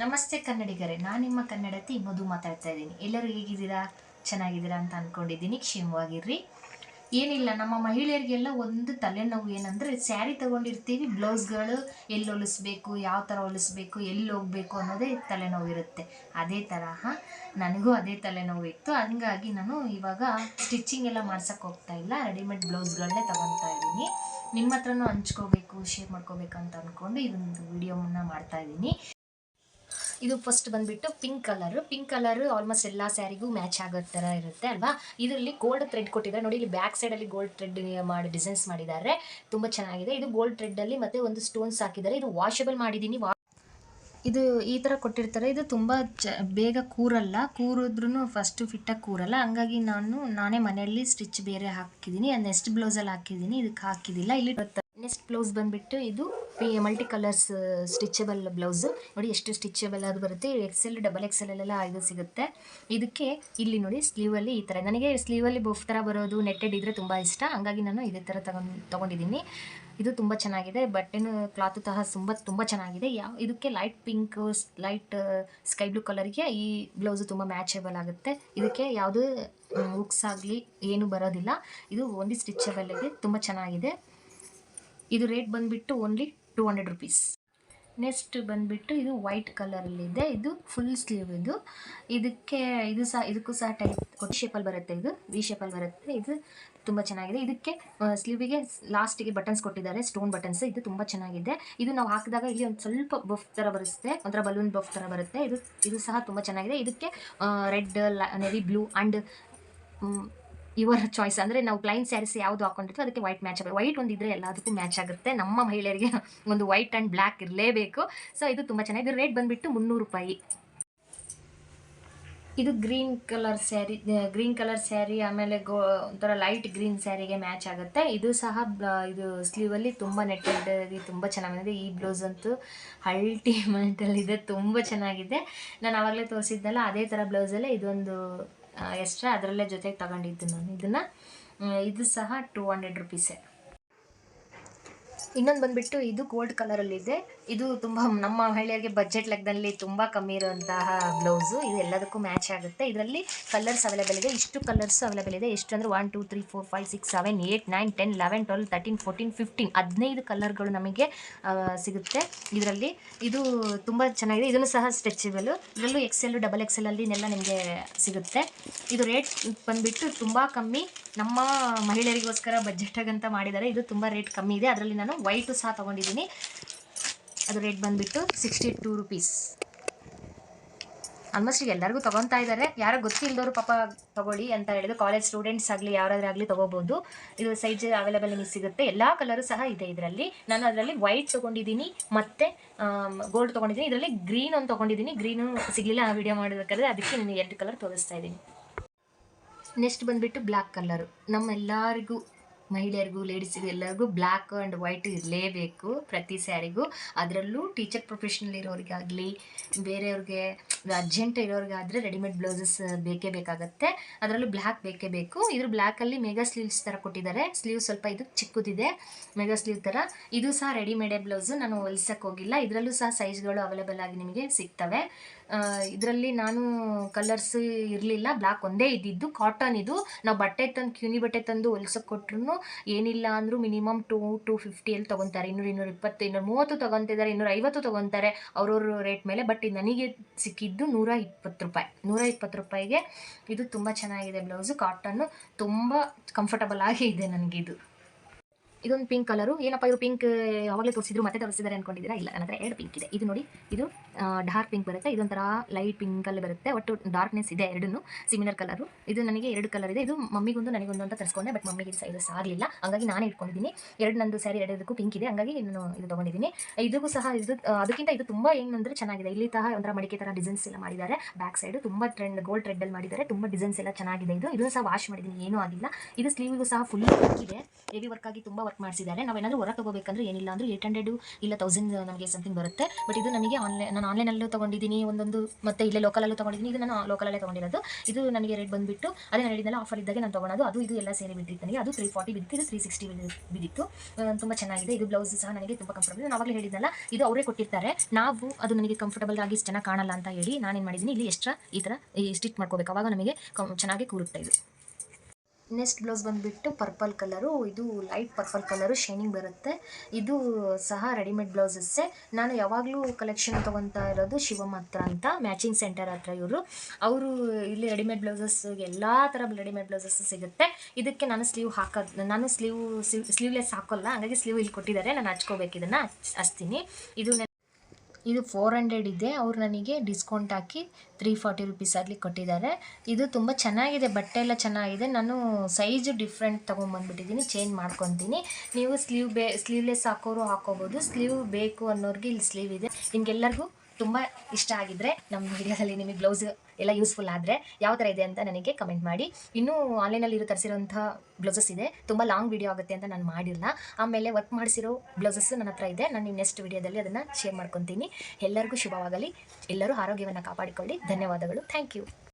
ನಮಸ್ತೆ ಕನ್ನಡಿಗರೇ, ನಾನು ನಿಮ್ಮ ಕನ್ನಡತಿ ಮಧು ಮಾತಾಡ್ತಾ ಇದ್ದೀನಿ. ಎಲ್ಲರೂ ಹೇಗಿದ್ದೀರಾ? ಚೆನ್ನಾಗಿದ್ದೀರಾ ಅಂತ ಅಂದ್ಕೊಂಡಿದ್ದೀನಿ ಕ್ಷೇಮವಾಗಿರ್ರಿ. ಏನಿಲ್ಲ, ನಮ್ಮ ಮಹಿಳೆಯರಿಗೆಲ್ಲ ಒಂದು ತಲೆನೋವು ಏನಂದರೆ, ಸ್ಯಾರಿ ತೊಗೊಂಡಿರ್ತೀವಿ, ಬ್ಲೌಸ್ಗಳು ಎಲ್ಲಿ ಹೊಲಿಸ್ಬೇಕು, ಯಾವ ಥರ ಹೊಲಿಸ್ಬೇಕು, ಎಲ್ಲಿ ಹೋಗಬೇಕು ಅನ್ನೋದೇ ತಲೆನೋವು ಇರುತ್ತೆ. ಅದೇ ತರಹ ನನಗೂ ಅದೇ ತಲೆನೋವು ಇತ್ತು. ಹಂಗಾಗಿ ನಾನು ಇವಾಗ ಸ್ಟಿಚಿಂಗ್ ಎಲ್ಲ ಮಾಡ್ಸಕ್ಕೆ ಹೋಗ್ತಾ ಇಲ್ಲ. ರೆಡಿಮೇಡ್ ಬ್ಲೌಸ್ಗಳನ್ನೇ ತಗೊತಾ ಇದ್ದೀನಿ. ನಿಮ್ಮ ಹತ್ರನೂ ಹಂಚ್ಕೋಬೇಕು, ಶೇರ್ ಮಾಡ್ಕೋಬೇಕು ಅಂತ ಅಂದ್ಕೊಂಡು ಇದೊಂದು ವಿಡಿಯೋವನ್ನು ಮಾಡ್ತಾ ಇದ್ದೀನಿ. ಇದು ಫಸ್ಟ್ ಬಂದ್ಬಿಟ್ಟು pink colour pink colour almost ಎಲ್ಲ ಸ್ಯಾರಿಗೂ ಮ್ಯಾಚ್ ಆಗೋ ಥರ ಇರುತ್ತೆ, ಅಲ್ವಾ? ಇದರಲ್ಲಿ ಗೋಲ್ಡ್ ಥ್ರೆಡ್ ಕೊಟ್ಟಿದ್ದಾರೆ. ನೋಡಿ, ಇಲ್ಲಿ ಬ್ಯಾಕ್ ಸೈಡಲ್ಲಿ ಗೋಲ್ಡ್ ಥ್ರೆಡ್ ಮಾಡಿ ಡಿಸೈನ್ಸ್ ಮಾಡಿದ್ದಾರೆ. ತುಂಬ ಚೆನ್ನಾಗಿದೆ. ಇದು ಗೋಲ್ಡ್ ಥ್ರೆಡ್ಡಲ್ಲಿ ಮತ್ತೆ ಒಂದು ಸ್ಟೋನ್ಸ್ ಹಾಕಿದ್ದಾರೆ. ಇದು ವಾಷಬಲ್ ಮಾಡಿದ್ದೀನಿ ವಾ ಇದು ಈ ಥರ ಕೊಟ್ಟಿರ್ತಾರೆ. ಇದು ತುಂಬ ಚ, ಬೇಗ ಕೂರಲ್ಲ. ಕೂರಿದ್ರೂ ಫಸ್ಟು ಫಿಟ್ಟಾಗಿ ಕೂರಲ್ಲ. ಹಂಗಾಗಿ ನಾನು, ನಾನೇ ಮನೆಯಲ್ಲಿ ಸ್ಟಿಚ್ ಬೇರೆ ಹಾಕಿದ್ದೀನಿ ನೆಕ್ಸ್ಟ್ ಬ್ಲೌಸಲ್ಲಿ ಹಾಕಿದ್ದೀನಿ ಇದಕ್ಕೆ ಹಾಕಿದ್ದಿಲ್ಲ ಇಲ್ಲಿ ನೆಕ್ಸ್ಟ್ ಬ್ಲೌಸ್ ಬಂದುಬಿಟ್ಟು ಇದು ಮಲ್ಟಿ ಕಲರ್ಸ್ ಸ್ಟಿಚಬಲ್ ಬ್ಲೌಸು ನೋಡಿ ಎಷ್ಟು ಸ್ಟಿಚಬಲ್ ಅದು ಬರುತ್ತೆ. ಎಕ್ಸೆಲ್ ಡಬಲ್ ಎಕ್ಸೆಲ್ ಎಲ್ಲ ಇದು ಸಿಗುತ್ತೆ. ಇದಕ್ಕೆ ಇಲ್ಲಿ ನೋಡಿ ಸ್ಲೀವಲ್ಲಿ ಈ ಥರ. ನನಗೆ ಸ್ಲೀವಲ್ಲಿ ಬಫ್ ಥರ ಬರೋದು ನೆಟ್ಟೆಡ್ ಇದ್ರೆ ತುಂಬ ಇಷ್ಟ. ಹಂಗಾಗಿ ನಾನು ಇದೇ ಥರ ತಗೊಂಡಿದ್ದೀನಿ. ಇದು ತುಂಬ ಚೆನ್ನಾಗಿದೆ. ಬಟ್ಟೆನೂ ಕ್ಲಾತು ಸಹ ತುಂಬ ತುಂಬ ಚೆನ್ನಾಗಿದೆ. ಯಾವ ಇದಕ್ಕೆ light pink light sky blue ಕಲರ್ಗೆ ಈ ಬ್ಲೌಸು ತುಂಬ ಮ್ಯಾಚೇಬಲ್ ಆಗುತ್ತೆ. ಇದಕ್ಕೆ ಯಾವುದು ಹುಕ್ಸ್ ಆಗಲಿ ಏನು ಬರೋದಿಲ್ಲ. ಇದು ಓನ್ಲಿ ಸ್ಟಿಚಬಲ್ ಇದೆ ತುಂಬ ಚೆನ್ನಾಗಿದೆ. ಇದು ರೇಟ್ ಬಂದುಬಿಟ್ಟು only two hundred rupees next ಬಂದುಬಿಟ್ಟು ಇದು ವೈಟ್ ಕಲರಲ್ಲಿದೆ ಇದು. ಫುಲ್ ಸ್ಲೀವ್ ಇದು. ಇದಕ್ಕೆ, ಇದು ಸಹ, ಇದಕ್ಕೂ ಸಹ ಟೈಪ್ ಕೊಟ್ಟು ಶೇಪಲ್ಲಿ ಬರುತ್ತೆ ಇದು. ವಿ ಶೇಪಲ್ಲಿ ಬರುತ್ತೆ. ಇದು ತುಂಬ ಚೆನ್ನಾಗಿದೆ. ಇದಕ್ಕೆ ಸ್ಲೀವಿಗೆ ಲಾಸ್ಟಿಗೆ ಬಟನ್ಸ್ ಕೊಟ್ಟಿದ್ದಾರೆ. ಸ್ಟೋನ್ ಬಟನ್ಸ್ ಇದು ತುಂಬ ಚೆನ್ನಾಗಿದೆ. ಇದು ನಾವು ಹಾಕಿದಾಗ ಇಲ್ಲಿ ಒಂದು ಸ್ವಲ್ಪ ಬಫ್ ಥರ ಬರುತ್ತೆ. ಒಂಥರ ಬಲೂನ್ ಬಫ್ ಥರ ಬರುತ್ತೆ. ಇದು ಇದು ಸಹ ತುಂಬ ಚೆನ್ನಾಗಿದೆ. ಇದಕ್ಕೆ red navy blue and your choice ಅಂದರೆ ನಾವು ಪ್ಲೈನ್ ಸ್ಯಾರೀಸ್ ಯಾವುದು ಹಾಕೊಂಡಿರ್ತೀವಿ ಅದಕ್ಕೆ ವೈಟ್ ಮ್ಯಾಚ್ ಆಗುತ್ತೆ ವೈಟ್ ಒಂದಿದ್ರೆ ಎಲ್ಲದಕ್ಕೂ ಮ್ಯಾಚ್ ಆಗುತ್ತೆ. ನಮ್ಮ ಮಹಿಳೆಯರಿಗೆ ಒಂದು ವೈಟ್ ಆ್ಯಂಡ್ ಬ್ಲ್ಯಾಕ್ ಇರಲೇಬೇಕು. ಸೊ ಇದು ತುಂಬ ಚೆನ್ನಾಗಿದೆ ರೇಟ್ ಬಂದುಬಿಟ್ಟು ಮುನ್ನೂರು ರೂಪಾಯಿ. ಇದು green colour sari green colour sari ಆಮೇಲೆ ಗೋ, ಒಂಥರ ಲೈಟ್ ಗ್ರೀನ್ ಸ್ಯಾರಿಗೆ ಮ್ಯಾಚ್ ಆಗುತ್ತೆ. ಇದು ಸಹ ಇದು ಸ್ಲೀವಲ್ಲಿ ತುಂಬ ನೆಟ್ಟೆಡ್ ತುಂಬ ಚೆನ್ನಾಗಿದೆ ಈ ಬ್ಲೌಸ್ ಅಂತೂ ಇದೆ. ತುಂಬ ಚೆನ್ನಾಗಿದೆ. ನಾನು ಆವಾಗಲೇ ತೋರಿಸಿದ್ದಲ್ಲ, ಅದೇ ಥರ ಬ್ಲೌಸಲ್ಲೇ ಇದೊಂದು ಎಕ್ಸ್ಟ್ರಾ ಅದರಲ್ಲೇ ಜೊತೆಗೆ ತಗೊಂಡಿದ್ದು ನಾನು. ಇದನ್ನು ಇದು ಸಹ ಟೂ ಹಂಡ್ರೆಡ್ ರುಪೀಸೇ ಇನ್ನೊಂದು ಬಂದ್ಬಿಟ್ಟು ಇದು ಗೋಲ್ಡ್ ಕಲರಲ್ಲಿದೆ ಇದು. ತುಂಬ ನಮ್ಮ ಮಹಿಳೆಯರಿಗೆ ಬಜೆಟ್ ಲೆಕ್ಕದಲ್ಲಿ ತುಂಬ ಕಮ್ಮಿ ಇರುವಂತಹ ಬ್ಲೌಸು ಇದು ಎಲ್ಲದಕ್ಕೂ ಮ್ಯಾಚ್ ಆಗುತ್ತೆ. ಇದರಲ್ಲಿ ಕಲರ್ಸ್ ಅವೈಲೇಬಲ್ ಇದೆ. ಇಷ್ಟು ಕಲರ್ಸ್ ಅವೈಲೇಬಲ್ ಇದೆ. ಎಷ್ಟು ಅಂದರೆ one two three four five six seven eight nine ten eleven twelve thirteen fourteen fifteen ಹದಿನೈದು ಕಲರ್ಗಳು ನಮಗೆ ಸಿಗುತ್ತೆ. ಇದರಲ್ಲಿ ಇದು ತುಂಬ ಚೆನ್ನಾಗಿದೆ. ಇದನ್ನು ಸಹ ಸ್ಟ್ರೆಚಬಲ್ ಇದರಲ್ಲೂ ಎಕ್ಸೆಲ್ ಡಬಲ್ ಎಕ್ಸೆಲ್ ಅಲ್ಲಿ ಎಲ್ಲ ನಿಮಗೆ ಸಿಗುತ್ತೆ. ಇದು ರೇಟ್ ಬಂದುಬಿಟ್ಟು ತುಂಬ ಕಮ್ಮಿ. ನಮ್ಮ ಮಹಿಳೆಯರಿಗೋಸ್ಕರ ಬಜೆಟ್ ಆಗಂತ ಮಾಡಿದ್ದಾರೆ. ಇದು ತುಂಬ ರೇಟ್ ಕಮ್ಮಿ ಇದೆ. ಅದರಲ್ಲಿ ನಾನು ವೈಟು ಸಹ ತೊಗೊಂಡಿದ್ದೀನಿ. ಅದು ರೇಟ್ ಬಂದುಬಿಟ್ಟು ಸಿಕ್ಸ್ಟಿ ಟೂ ರುಪೀಸ್ ಆಲ್ಮೋಸ್ಟ್ ಈಗ ಎಲ್ಲರಿಗೂ ತೊಗೊತಾ ಇದ್ದಾರೆ. ಯಾರೋ ಗೊತ್ತಿಲ್ಲದವರು ಪಾಪ ತೊಗೊಳ್ಳಿ ಅಂತ ಹೇಳಿದ್ರು. ಕಾಲೇಜ್ ಸ್ಟೂಡೆಂಟ್ಸ್ ಆಗಲಿ ಯಾರಾದ್ರೂ ಆಗಲಿ ತೊಗೋಬೋದು. ಇದು ಸೈಜ್ ಅವೈಲೇಬಲ್ ನಿಮಗೆ ಸಿಗುತ್ತೆ. ಎಲ್ಲ ಕಲರು ಸಹ ಇದೆ ಇದರಲ್ಲಿ. ನಾನು ಅದರಲ್ಲಿ ವೈಟ್ ತೊಗೊಂಡಿದ್ದೀನಿ. ಮತ್ತು ಗೋಲ್ಡ್ ತೊಗೊಂಡಿದ್ದೀನಿ. ಇದರಲ್ಲಿ ಗ್ರೀನ್ ಒಂದು ತೊಗೊಂಡಿದ್ದೀನಿ. ಗ್ರೀನು ಸಿಗಲಿಲ್ಲ. ಆ ವಿಡಿಯೋ ಮಾಡಬೇಕಾದ್ರೆ ಅದಕ್ಕೆ ನಿಮಗೆ ಎರಡು ಕಲರ್ ತೋರಿಸ್ತಾ ಇದ್ದೀನಿ. ನೆಕ್ಸ್ಟ್ ಬಂದುಬಿಟ್ಟು ಬ್ಲ್ಯಾಕ್ ಕಲರು ನಮ್ಮೆಲ್ಲರಿಗೂ ಮಹಿಳೆಯರಿಗೂ ಲೇಡೀಸಿಗೂ ಎಲ್ಲರಿಗೂ ಬ್ಲ್ಯಾಕ್ ಆ್ಯಂಡ್ ವೈಟ್ ಇರಲೇಬೇಕು ಪ್ರತಿ ಸ್ಯಾರಿಗೂ. ಅದರಲ್ಲೂ ಟೀಚರ್ ಪ್ರೊಫೆಷನಲ್ ಇರೋರಿಗಾಗಲಿ, ಬೇರೆಯವ್ರಿಗೆ ಅರ್ಜೆಂಟ್ ಇರೋರಿಗಾದರೆ ರೆಡಿಮೇಡ್ ಬ್ಲೌಸಸ್ ಬೇಕೇ ಬೇಕಾಗುತ್ತೆ. ಅದರಲ್ಲೂ ಬ್ಲ್ಯಾಕ್ ಬೇಕೇ ಬೇಕು. ಇದ್ರ ಬ್ಲ್ಯಾಕಲ್ಲಿ ಮೆಗಾ ಸ್ಲೀವ್ಸ್ ಥರ ಕೊಟ್ಟಿದ್ದಾರೆ. ಸ್ಲೀವ್ ಸ್ವಲ್ಪ ಇದು ಚಿಕ್ಕದಿದೆ ಮೆಗಾ ಸ್ಲೀವ್ ಥರ ಇದು ಸಹ ರೆಡಿಮೇಡೇ ಬ್ಲೌಸು ನಾನು ಹೊಲ್ಸೋಕ್ಕೆ ಹೋಗಿಲ್ಲ. ಇದರಲ್ಲೂ ಸಹ ಸೈಜ್ಗಳು ಅವೈಲೇಬಲ್ ಆಗಿ ನಿಮಗೆ ಸಿಗ್ತವೆ. ಇದರಲ್ಲಿ ನಾನು ಕಲರ್ಸ್ ಇರಲಿಲ್ಲ ಬ್ಲ್ಯಾಕ್ ಒಂದೇ ಇದ್ದಿದ್ದು ಕಾಟನ್ ಇದು. ನಾವು ಬಟ್ಟೆ ತಂದು ಕ್ಯೂನಿ ಬಟ್ಟೆ ತಂದು ಹೊಲ್ಸಕ್ಕೆ ಕೊಟ್ರು ಏನಿಲ್ಲ ಅಂದರೂ ಮಿನಿಮಮ್ ಟೂ ಟು ಫಿಫ್ಟಿಯಲ್ಲಿ ತೊಗೊತಾರೆ. ಇನ್ನೂರು ಇನ್ನೂರ ಇಪ್ಪತ್ತು, ಇನ್ನೂರು ಮೂವತ್ತು ತೊಗೊತಿದ್ದಾರೆ ಇನ್ನೂರ ಐವತ್ತು ತೊಗೊತಾರೆ ಅವ್ರವ್ರ ರೇಟ್ ಮೇಲೆ. ಬಟ್ ನನಗೆ ಸಿಕ್ಕಿದ್ದು ನೂರ ಇಪ್ಪತ್ತು ರೂಪಾಯಿ. ನೂರ ಇಪ್ಪತ್ತು ರೂಪಾಯಿಗೆ. ಇದು ತುಂಬ ಚೆನ್ನಾಗಿದೆ ಬ್ಲೌಸು ಕಾಟನ್ನು ತುಂಬ ಕಂಫರ್ಟಬಲ್ ಆಗಿ ಇದೆ ನನಗಿದು ಇದೊಂದು ಪಿಂಕ್ ಕಲರು ಏನಪ್ಪ ಇವರು ಪಿಂಕ್ ಯಾವಾಗಲೇ ತೋರಿಸಿದ್ರು, ಮತ್ತೆ ತೋರಿಸಿದ್ದಾರೆ ಅನ್ಕೊಂಡಿದ್ದೀರಾ? ಇಲ್ಲ ಹತ್ರ ಎರಡು ಪಿಂಕ್ ಇದೆ. ಇದು ನೋಡಿ, ಇದು ಡಾರ್ಕ್ ಪಿಂಕ್ ಬರುತ್ತೆ. ಇದೊಂಥರ ಲೈಟ್ ಪಿಂಕಲ್ಲಿ ಬರುತ್ತೆ. ಒಟ್ಟು ಡಾರ್ಕ್ನೆಸ್ ಇದೆ ಎರಡೂ ಸಿಮಿಲರ್ ಕಲರು ಇದು ನನಗೆ ಎರಡು ಕಲರ್ ಇದೆ. ಇದು ಮಮ್ಮಿಗೊಂದು, ನನಗೊಂದು ಅಂತ ತರಿಸ್ಕೊಂಡೆ ಬಟ್ ಮಮ್ಮಿಗೆ ಸೈಜಸ್ ಆಗಲಿಲ್ಲ. ಹಾಗಾಗಿ ನಾನೇ ಇಟ್ಕೊಂಡಿದ್ದೀನಿ. ಎರಡು ನಂದು ಸ್ಯಾರಿ ಎರಡಕ್ಕೂ ಪಿಂಕ್ ಇದೆ. ಹಂಗಾಗಿ ನಾನು ಇದು ತೊಗೊಂಡಿದ್ದೀನಿ. ಇದಕ್ಕೂ ಸಹ, ಇದು ಅದಕ್ಕಿಂತ ಇದು ತುಂಬ ಏನಂದರೆ ಚೆನ್ನಾಗಿದೆ. ಇಲ್ಲಿ ಸಹ ಒಂಥರ ಮಡಿಕೆ ಥರ ಡಿಸೈನ್ಸ್ ಎಲ್ಲ ಮಾಡಿದ್ದಾರೆ. ಬ್ಯಾಕ್ ಸೈಡ್ ತುಂಬ ಟ್ರೆಂಡ್ ಗೋಲ್ಡ್ ಟ್ರೆಡ್ಡಲ್ಲಿ ಮಾಡಿದ್ದಾರೆ. ತುಂಬ ಡಿಸೈನ್ಸ್ ಎಲ್ಲ ಚೆನ್ನಾಗಿದೆ ಇದು. ಇದನ್ನು ಸಹ ವಾಶ್ ಮಾಡಿದ್ದೀನಿ. ಏನೂ ಆಗಿಲ್ಲ. ಇದು ಸ್ಲೀವಿಗೂ ಸಹ ಫುಲ್ ಪಿಂಕ್ ಇದೆ ಹೆವಿ ವರ್ಕ್ ಆಗಿ ತುಂಬ ವರ್ಕ್ ಮಾಡಿಸಿದ್ದಾರೆ. ನಾವೇನಾದರೂ ಹೊರ ತಗೋಬೇಕಂದ್ರೆ ಏನಿಲ್ಲ ಅಂದರೆ ಏಟ್ ಹಂಡ್ರೆಡ್ ಇಲ್ಲ ತೌಸಂಡ್ ನಮಗೆ ಸಮಥಿಂಗ್ ಬರುತ್ತೆ. ಬಟ್ ಇದು ನನಗೆ ಆನ್ಲೈನ್ ನಾನು ಆನ್ಲೈನಲ್ಲೂ ತೊಗೊಂಡಿದ್ದೀನಿ, ಒಂದೊಂದು ಮತ್ತೆ ಇಲ್ಲೇ ಲೋಕಲಲ್ಲೂ ತೊಗೊಂಡಿದ್ದೀನಿ. ಇದು ನಾನು ಲೋಕಲಲ್ಲೇ ತೊಗೊಂಡಿರೋದು. ಇದು ನನಗೆ ರೇಟ್ ಬಂದುಬಿಟ್ಟು ಅದೇ ನಾನು ಹೇಳಿದ್ನಲ್ಲ ಆಫರ್ ಇದ್ದಾಗ ನಾನು ತೊಗೊಳೋದು. ಅದು ಇದು ಎಲ್ಲ ಸೇರಿ ಬಿದ್ದಿತ್ತು ನನಗೆ. ಅದು ತ್ರೀ ಫಾರ್ಟಿ ಬಿದ್ದಿತ್ತು, ಇದು ತ್ರೀ ಸಿಕ್ಸ್ಟಿ ಬಿದ್ದಿತ್ತು. ತುಂಬ ಚೆನ್ನಾಗಿದೆ. ಇದು ಬ್ಲೌಸ್ ಸಹ ನನಗೆ ತುಂಬ ಕಂಫರ್ಟಬಲ್ ನಾನು ಆವಾಗಲೇ ಹೇಳಿದ್ದಲ್ಲ ಇದು ಅವರೇ ಕೊಟ್ಟಿರ್ತಾರೆ. ನಾವು ಅದು ನನಗೆ ಕಂಫರ್ಟಬಲ್ ಆಗಿ ಚೆನ್ನಾಗಿ ಕಾಣಲ್ಲ ಅಂತ ಹೇಳಿ ನಾನೇನು ಮಾಡಿದ್ದೀನಿ ಇಲ್ಲಿ ಎಕ್ಸ್ಟ್ರಾ ಈ ಥರ ಸ್ಟಿಚ್ ಮಾಡ್ಕೋಬೇಕು. ಅವಾಗ ನಮಗೆ ಚೆನ್ನಾಗಿ ಕೂರುತ್ತೆ ಇದು. ನೆಕ್ಸ್ಟ್ ಬ್ಲೌಸ್ ಬಂದುಬಿಟ್ಟು ಪರ್ಪಲ್ ಕಲರು, ಇದು ಲೈಟ್ ಪರ್ಪಲ್ ಕಲರು, ಶೈನಿಂಗ್ ಬರುತ್ತೆ. ಇದು ಸಹ ರೆಡಿಮೇಡ್ ಬ್ಲೌಸಸ್ಸೇ. ನಾನು ಯಾವಾಗಲೂ ಕಲೆಕ್ಷನ್ ತೊಗೊತಾ ಇರೋದು ಶಿವಮ್ ಹತ್ರ ಅಂತ ಮ್ಯಾಚಿಂಗ್ ಸೆಂಟರ್ ಹತ್ರ ಇವರು. ಅವರು ಇಲ್ಲಿ ರೆಡಿಮೇಡ್ ಬ್ಲೌಸಸ್, ಎಲ್ಲ ಥರ ರೆಡಿಮೇಡ್ ಬ್ಲೌಸಸ್ ಸಿಗುತ್ತೆ. ಇದಕ್ಕೆ ನಾನು ಸ್ಲೀವ್ ಹಾಕೋದು, ನಾನು ಸ್ಲೀವ್ ಸ್ಲೀವ್ಲೆಸ್ ಹಾಕೋಲ್ಲ, ಹಾಗಾಗಿ ಸ್ಲೀವ್ ಇಲ್ಲಿ ಕೊಟ್ಟಿದ್ದಾರೆ. ನಾನು ಹಚ್ಕೋಬೇಕು ಇದನ್ನು, ಹಚ್ತೀನಿ. ಇದು ಇದು ಫೋರ್ ಹಂಡ್ರೆಡ್ ಇದೆ. ಅವ್ರು ನನಗೆ ಡಿಸ್ಕೌಂಟ್ ಹಾಕಿ ತ್ರೀ ಫಾರ್ಟಿ ರುಪೀಸ್ ಆಗಲಿ ಕೊಟ್ಟಿದ್ದಾರೆ. ಇದು ತುಂಬ ಚೆನ್ನಾಗಿದೆ. ಬಟ್ಟೆ ಎಲ್ಲ ಚೆನ್ನಾಗಿದೆ. ನಾನು ಸೈಜು ಡಿಫ್ರೆಂಟ್ ತೊಗೊಂಬಂದ್ಬಿಟ್ಟಿದ್ದೀನಿ ಚೇಂಜ್ ಮಾಡ್ಕೊತೀನಿ. ನೀವು ಸ್ಲೀವ್ ಬೇ ಸ್ಲೀವ್ಲೆಸ್ ಹಾಕೋರು ಹಾಕೋಬೋದು. ಸ್ಲೀವ್ ಬೇಕು ಅನ್ನೋರಿಗೆ ಇಲ್ಲಿ ಸ್ಲೀವ್ ಇದೆ. ನಿಮಗೆಲ್ಲರಿಗೂ ತುಂಬ ಇಷ್ಟ ಆಗಿದ್ರೆ ನಮ್ಮ ವಿಡಿಯೋದಲ್ಲಿ ನಿಮಗೆ ಬ್ಲೌಸ್ ಎಲ್ಲ ಯೂಸ್ಫುಲ್ ಆದರೆ ಯಾವ ಥರ ಇದೆ ಅಂತ ನನಗೆ ಕಮೆಂಟ್ ಮಾಡಿ. ಇನ್ನೂ ಆನ್ಲೈನಲ್ಲಿ ಇರೋ ತರಿಸಿರೋಂಥ ಬ್ಲೌಸಸ್ ಇದೆ. ತುಂಬ ಲಾಂಗ್ ವಿಡಿಯೋ ಆಗುತ್ತೆ ಅಂತ ನಾನು ಮಾಡಿಲ್ಲ. ಆಮೇಲೆ ವರ್ಕ್ ಮಾಡಿಸಿರೋ ಬ್ಲೌಸಸ್ ನನ್ನ ಹತ್ರ ಇದೆ. ನಾನು ನೆಕ್ಸ್ಟ್ ವೀಡಿಯೋದಲ್ಲಿ ಅದನ್ನು ಶೇರ್ ಮಾಡ್ಕೊತೀನಿ. ಎಲ್ಲರಿಗೂ ಶುಭವಾಗಲಿ. ಎಲ್ಲರೂ ಆರೋಗ್ಯವನ್ನು ಕಾಪಾಡಿಕೊಳ್ಳಿ. ಧನ್ಯವಾದಗಳು. Thank you